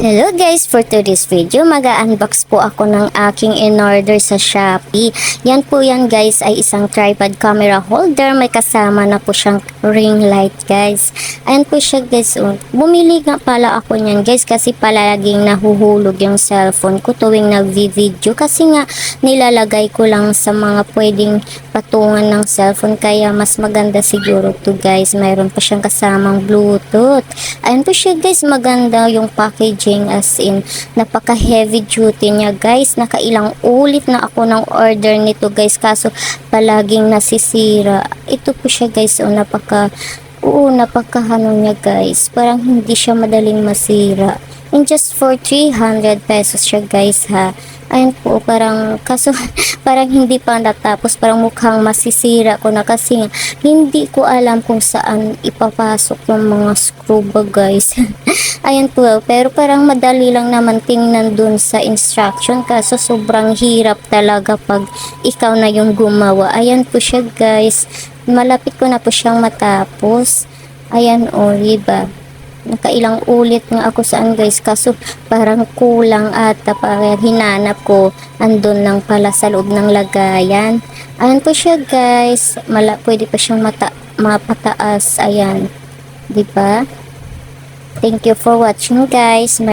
Hello guys, for today's video, mag-unbox po ako ng aking in-order sa Shopee. Yan po yan guys ay isang tripod camera holder. May kasama na po siyang ring light guys. Ayan po siya guys. Oh. Bumili nga pala ako niyan guys kasi palaging nahuhulog yung cellphone ko tuwing nag-video. Kasi nga nilalagay ko lang sa mga pwedeng patungan ng cellphone. Kaya mas maganda siguro to guys. Mayroon pa siyang kasamang bluetooth. Ayan po siya guys, maganda yung packaging as in napaka heavy duty niya guys. Nakailang ulit na ako ng order nito guys kaso palaging nasisira. Ito po siya guys, oh, napaka Oo, napakahano niya guys. Parang hindi siya madaling masira. And just for 300 pesos siya guys ha. Ayun po, parang, kaso, parang hindi pa natapos, parang mukhang masisira ko na kasi hindi ko alam kung saan ipapasok yung mga screw guys. Ayun po, pero parang madali lang naman tingnan dun sa instruction kaso sobrang hirap talaga pag ikaw na yung gumawa. Ayan po siya guys. Malapit ko na po siyang matapos. Ayan o, diba? Nakailang ulit nga ako saan guys kaso parang kulang ata para hinanap ko andun lang pala sa loob ng lagayan. Ayan po siya guys. Mala, pwede pa siyang mata, mapataas. Ayan. Diba? Thank you for watching guys. May